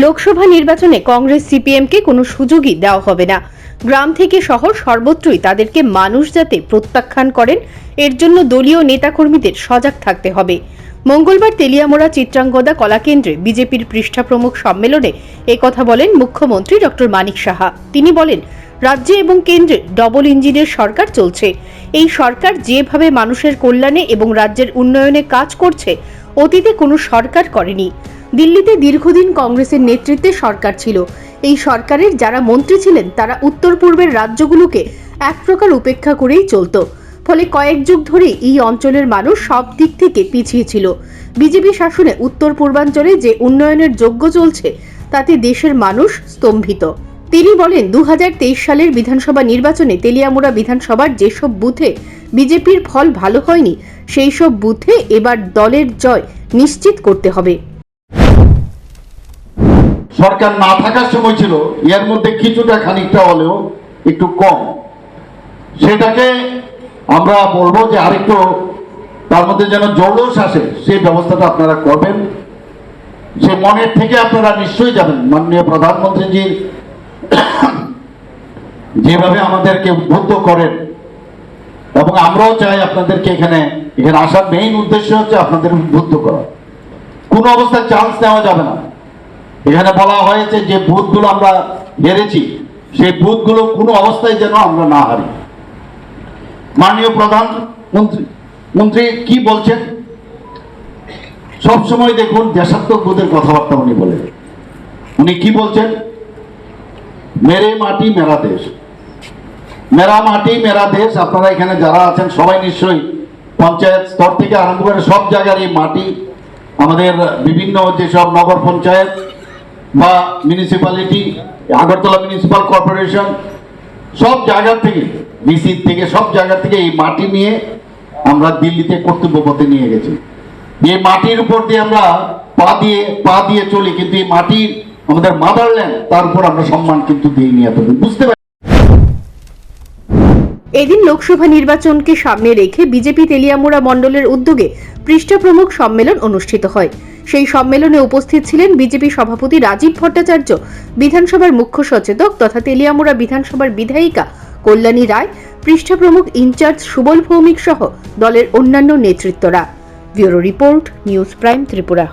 লোকসভা নির্বাচনে কংগ্রেস সিপিএমকে কোনো সুযোগই দেওয়া হবে না। গ্রাম থেকে শহর সর্বত্রই তাদেরকে মানুষ যাতে প্রত্যাখ্যান করেন, এর জন্য দলীয় নেতাকর্মীদের সজাগ থাকতে হবে। মঙ্গলবার তেলিয়ামোড়া চিত্রাঙ্গদা কলাকেন্দ্রে বিজেপির পৃষ্ঠা প্রমুখ সম্মেলনে একথা বলেন মুখ্যমন্ত্রী ডক্টর মানিক সাহা। তিনি বলেন, রাজ্যে এবং কেন্দ্রে ডবল ইঞ্জিনের সরকার চলছে। এই সরকার যেভাবে মানুষের কল্যাণে এবং রাজ্যের উন্নয়নে কাজ করছে, অতীতে কোনো সরকার করেনি। দিল্লিতে দীর্ঘদিন কংগ্রেসের নেতৃত্বে সরকার ছিল। এই সরকারের যারা মন্ত্রী ছিলেন, তারা উত্তর পূর্বের রাজ্যগুলোকে এক প্রকার উপেক্ষা করেই চলতো। ফলে কয়েক যুগ ধরে এই অঞ্চলের মানুষ সব দিক থেকে পিছিয়ে ছিল। বিজেপি শাসনে উত্তর পূর্বাঞ্চলে যে উন্নয়নের যোগ্য চলছে, তাতে দেশের মানুষ স্তম্ভিত। তিনি বলেন দু হাজার তেইশ সালের বিধানসভা নির্বাচনে তেলিয়ামুড়া বিধানসভার যেসব বুথে বিজেপির ফল ভালো হয়নি সেই সব বুথে এবার দলের জয় নিশ্চিত করতে হবে। সরকার না থাকার সময় ছিল, এর মধ্যে কিছুটা খানিকটা হলেও একটু কম। সেটাকে আমরা বলব যে আরেকটু তার মধ্যে যেন জৌলস আসে, সেই ব্যবস্থাটা আপনারা করবেন। সে মনের থেকে আপনারা নিশ্চয়ই যাবেন। মাননীয় প্রধানমন্ত্রীজি যেভাবে আমাদেরকে উদ্বুদ্ধ করেন, এবং আমরাও চাই আপনাদেরকে এখানে এখানে আসার মেইন উদ্দেশ্য হচ্ছে আপনাদের উদ্বুদ্ধ করা। কোনো অবস্থায় চান্স নেওয়া যাবে না। এখানে বলা হয়েছে যে বুথগুলো আমরা হেরেছি সেই বুথগুলো কোনো অবস্থায় যেন আমরা না হারি। মাননীয় প্রধানমন্ত্রী মন্ত্রী মন্ত্রী কি বলছেন? সবসময় দেখুন দেশাত্মক বোধের কথাবার্তা উনি বলেন। উনি কি বলছেন? মেরে মাটি, মেরা দেশ। মেরা মাটি, মেরা দেশ, আপনারা এখানে যারা আছেন সবাই নিশ্চয়ই পঞ্চায়েত স্তর থেকে আরম্ভ করে সব জায়গার এই মাটি, আমাদের বিভিন্ন যেসব নগর পঞ্চায়েত বা মিউনিসিপ্যালিটি আগরতলা মিউনিসিপাল কর্পোরেশন সব জায়গা থেকে ডিসি থেকে, সব জায়গা থেকে এই মাটি নিয়ে আমরা দিল্লিতে কর্তব্য পথে নিয়ে গেছি। এই মাটির উপর দিয়ে আমরা পা দিয়ে পা দিয়ে চলি, কিন্তু এই মাটির আমাদের মাদারল্যান্ড তার উপর আমরা সম্মান কিন্তু দিইনি এতদিন। বুঝতে পারি? এদিন লোকসভা নির্বাচনকে সামনে রেখে বিজেপি তেলিয়ামুড়া মণ্ডলের উদ্যোগে পৃষ্ঠা প্রমুখ সম্মেলন অনুষ্ঠিত হয়। সেই সম্মেলনে উপস্থিত ছিলেন বিজেপি সভাপতি রাজীব ভট্টাচার্য, বিধানসভার মুখ্য সচেতক তথা তেলিয়ামুড়া বিধানসভার বিধায়িকা কল্যাণী রায় পৃষ্ঠা প্রমুখ ইনচার্জ সুবল ভৌমিক সহ দলের অন্যান্য নেতৃত্বরা। Bureau report, news prime Tripura.